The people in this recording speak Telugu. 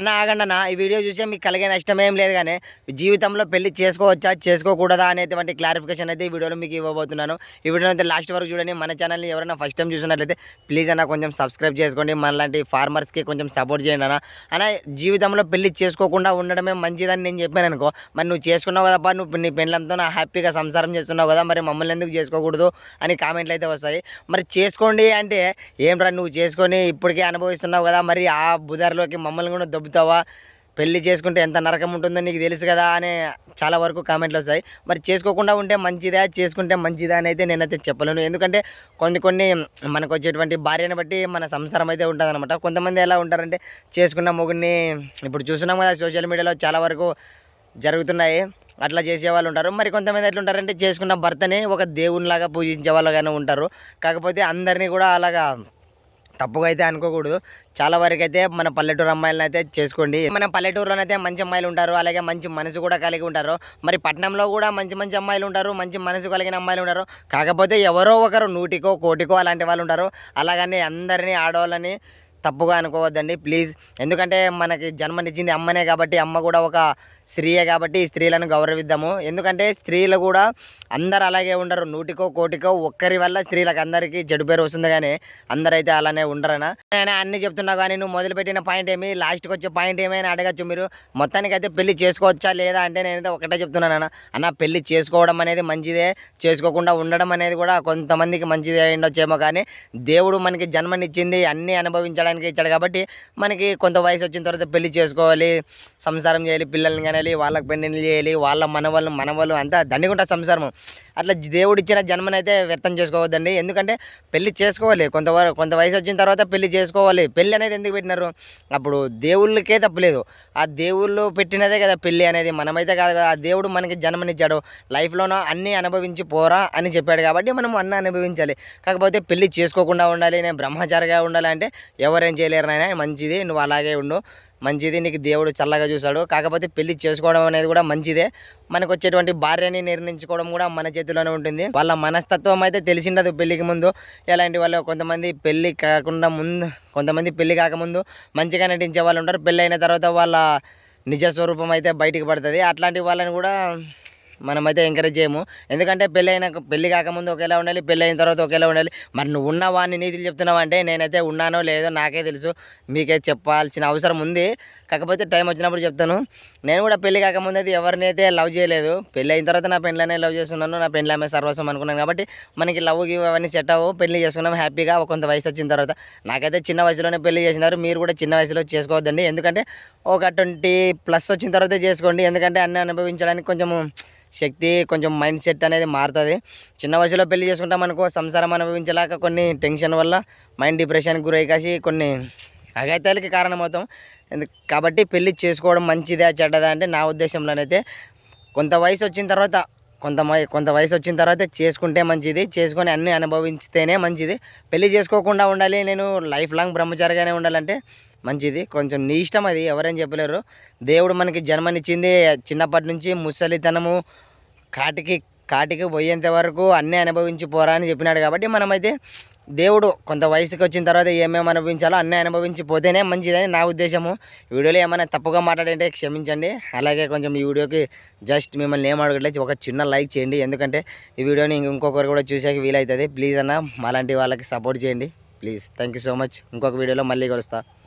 అన్న ఆగండి ఈ వీడియో చూసి మీకు కలిగే నష్టం ఏం లేదు కానీ జీవితంలో పెళ్ళి చేసుకోవచ్చా చేసుకోకూడదా అనేటువంటి క్లారిఫికేషన్ అయితే ఈ వీడియోలో మీకు ఇవ్వబోతున్నాను. ఈ వీడియో అయితే లాస్ట్ వరకు చూడండి. మన ఛానల్ని ఎవరైనా ఫస్ట్ టైం చూసినట్లయితే ప్లీజ్ అన్న కొంచెం సబ్స్క్రైబ్ చేసుకోండి. మనలాంటి ఫార్మర్స్కి కొంచెం సపోర్ట్ చేయండి అన్న. అన్న జీవితంలో పెళ్ళి చేసుకోకుండా ఉండడమే మంచిదని నేను చెప్పాను అనుకో మరి నువ్వు చేసుకున్నావు కదప్పా నువ్వు నీ పెళ్ళంతో నా హ్యాపీగా సంసారం చేస్తున్నావు కదా మరి మమ్మల్ని ఎందుకు చేసుకోకూడదు అని కామెంట్లు అయితే వస్తాయి. మరి చేసుకోండి అంటే ఏంట్రా నువ్వు చేసుకొని ఇప్పటికే అనుభవిస్తున్నావు కదా మరి ఆ బుధర్లోకి మమ్మల్ని కూడా దొబ్బుతావా పెళ్ళి చేసుకుంటే ఎంత నరకం ఉంటుందో నీకు తెలుసు కదా అని చాలా వరకు కామెంట్లు వస్తాయి. మరి చేసుకోకుండా ఉంటే మంచిదా? చేసుకుంటే మంచిదా అని అయితే నేనైతే చెప్పలేను. ఎందుకంటే కొన్ని కొన్ని మనకు వచ్చేటువంటి భార్యను బట్టి మన సంసారం అయితే ఉంటుంది అనమాట కొంతమంది ఎలా ఉంటారంటే చేసుకున్న మొగుడిని ఇప్పుడు చూస్తున్నాం కదా సోషల్ మీడియాలో చాలా వరకు జరుగుతున్నాయి. అట్లా చేసే వాళ్ళు ఉంటారు. మరి కొంతమంది ఎట్లా ఉంటారంటే చేసుకున్న భర్తని ఒక దేవునిలాగా పూజించే వాళ్ళగానే ఉంటారు. కాకపోతే అందరినీ కూడా అలాగా తప్పుగా అయితే అనుకోకూడదు. చాలా వరకు అయితే మన పల్లెటూరు అమ్మాయిలను అయితే చేసుకోండి. మన పల్లెటూరులోనైతే మంచి అమ్మాయిలు ఉంటారు. అలాగే మంచి మనసు కూడా కలిగి ఉంటారు. మరి పట్టణంలో కూడా మంచి మంచి అమ్మాయిలు ఉంటారు. మంచి మనసు కలిగిన అమ్మాయిలు ఉంటారు. కాకపోతే ఎవరో ఒకరు నూటికో కోటికో అలాంటి వాళ్ళు ఉంటారు. అలాగని అందరినీ ఆడవాళ్ళని తప్పుగా అనుకోవద్దండి. ప్లీజ్. ఎందుకంటే మనకి జన్మనిచ్చింది అమ్మనే కాబట్టి అమ్మ కూడా ఒక స్త్రీయే కాబట్టి స్త్రీలను గౌరవిద్దాము. ఎందుకంటే స్త్రీలు కూడా అందరు అలాగే ఉండరు. నూటికో కోటికో ఒక్కరి వల్ల స్త్రీలకు అందరికీ చెడు పేరు వస్తుంది కానీ అందరైతే అలానే ఉండరనా? నేను అన్ని చెప్తున్నా కానీ నువ్వు మొదలుపెట్టిన పాయింట్ ఏమి? లాస్ట్కి వచ్చే పాయింట్ ఏమైనా అడగచ్చు మీరు? మొత్తానికి అయితే పెళ్ళి చేసుకోవచ్చా లేదా అంటే నేనైతే ఒకటే చెప్తున్నాను అన్న అన్న పెళ్ళి చేసుకోవడం అనేది మంచిదే. చేసుకోకుండా ఉండడం అనేది కూడా కొంతమందికి మంచిదే ఉండొచ్చేమో కానీ దేవుడు మనకి జన్మనిచ్చింది అన్నీ అనుభవించడానికి ఇచ్చాడు కాబట్టి మనకి కొంత వయసు వచ్చిన తర్వాత పెళ్ళి చేసుకోవాలి సంసారం చేయాలి పిల్లల్ని కనాలి వాళ్ళకి పెళ్ళిళ్ళు చేయాలి వాళ్ళ మనవాళ్ళు మనవాళ్ళు అంతా దండిగుంటా సంసారం. అట్లా దేవుడు ఇచ్చిన జన్మనైతే వ్యర్థం చేసుకోవద్దండి. ఎందుకంటే పెళ్ళి చేసుకోవాలి. కొంత కొంత వయసు వచ్చిన తర్వాత పెళ్ళి చేసుకోవాలి. పెళ్ళి అనేది ఎందుకు పెట్టినారు? అప్పుడు దేవుళ్ళకే తప్పలేదు ఆ దేవుళ్ళు పెట్టినదే కదా పెళ్ళి అనేది. మనమైతే కాదు కదా ఆ దేవుడు మనకి జన్మనిచ్చాడు. లైఫ్లోనో అన్నీ అనుభవించి పోరా అని చెప్పాడు కాబట్టి మనం అన్నీ అనుభవించాలి. కాకపోతే పెళ్ళి చేసుకోకుండా ఉండాలి నేను బ్రహ్మచారిగా ఉండాలి అంటే ఎవరేం చేయలేరు నాయన మంచిది నువ్వు అలాగే ఉండు. మంచిది నీకు దేవుడు చల్లగా చూశాడు. కాకపోతే పెళ్ళి చేసుకోవడం అనేది కూడా మంచిదే. మనకు వచ్చేటువంటి భార్యని నిర్ణయించుకోవడం కూడా మన చేతిలోనే ఉంటుంది. వాళ్ళ మనస్తత్వం అయితే తెలిసిండదు పెళ్ళికి ముందు. ఎలాంటి వాళ్ళు కొంతమంది పెళ్ళి కాకుండా ముందు కొంతమంది పెళ్ళి కాకముందు మంచిగా నటించే వాళ్ళు ఉంటారు. పెళ్ళి అయిన తర్వాత వాళ్ళ నిజ స్వరూపం అయితే బయటికి పడుతుంది. అట్లాంటి వాళ్ళని కూడా మనమైతే ఎంకరేజ్ చేయము. ఎందుకంటే పెళ్ళి అయిన పెళ్ళి కాకముందు ఒకేలా ఉండాలి పెళ్ళి అయిన తర్వాత ఒకేలా ఉండాలి. మరి నువ్వు ఉన్నావా నీతులు చెప్తున్నావు అంటే నేనైతే ఉన్నానో లేదో నాకే తెలుసు. మీకే చెప్పాల్సిన అవసరం ఉంది. కాకపోతే టైం వచ్చినప్పుడు చెప్తాను. నేను కూడా పెళ్ళి కాకముందు అయితే ఎవరిని అయితే లవ్ చేయలేదు పెళ్ళి అయిన తర్వాత నా పెళ్ళనే లవ్ చేస్తున్నాను. నా పెళ్ళి ఆమె సర్వస్వం అనుకున్నాను కాబట్టి మనకి లవ్ గివ్ అవన్నీ సెట్ అవ్వు పెళ్ళి చేసుకున్నాం హ్యాపీగా కొంత వయసు వచ్చిన తర్వాత. నాకైతే చిన్న వయసులోనే పెళ్ళి చేసినారు. మీరు కూడా చిన్న వయసులో చేసుకోవద్దండి. ఎందుకంటే ఒక ట్వంటీ ప్లస్ వచ్చిన తర్వాతే చేసుకోండి. ఎందుకంటే అన్నీ అనుభవించడానికి కొంచెము శక్తి కొంచెం మైండ్ సెట్ అనేది మారుతుంది. చిన్న వయసులో పెళ్ళి చేసుకుంటాం అనుకో సంసారం అనుభవించలేక కొన్ని టెన్షన్ వల్ల మైండ్ డిప్రెషన్కి గురై కాసి కొన్ని అఘాయితాలకి కారణమవుతాం. ఎందుకు కాబట్టి పెళ్ళి చేసుకోవడం మంచిదా చెడ్డదా అంటే నా ఉద్దేశంలోనైతే కొంత వయసు వచ్చిన తర్వాత కొంత కొంత వయసు వచ్చిన తర్వాత చేసుకుంటే మంచిది చేసుకొని అన్నీ అనుభవిస్తేనే మంచిది. పెళ్ళి చేసుకోకుండా ఉండాలి నేను లైఫ్ లాంగ్ బ్రహ్మచారిగానే ఉండాలంటే మంచిది. కొంచెం నీ ఇష్టం అది ఎవరైనా చెప్పలేరు. దేవుడు మనకి జన్మనిచ్చింది చిన్నప్పటి నుంచి ముసలితనము కాటికి కాటికి పోయేంత వరకు అన్నీ అనుభవించి పోరా అని చెప్పినాడు కాబట్టి మనమైతే దేవుడు కొంత వయసుకి వచ్చిన తర్వాత ఏమేమి అనుభవించాలో అన్నీ అనుభవించి పోతేనే మంచిదని నా ఉద్దేశము. వీడియోలో ఏమైనా తప్పుగా మాట్లాడంటే క్షమించండి. అలాగే కొంచెం ఈ వీడియోకి జస్ట్ మిమ్మల్ని ఏం అడగట్లేదు ఒక చిన్న లైక్ చేయండి. ఎందుకంటే ఈ వీడియోని ఇంకొకరు కూడా చూసాక వీలవుతుంది ప్లీజ్ అన్న మాలాంటి వాళ్ళకి సపోర్ట్ చేయండి. Please thank you so much. ఇంకొక వీడియోలో మళ్ళీ కలుస్తాను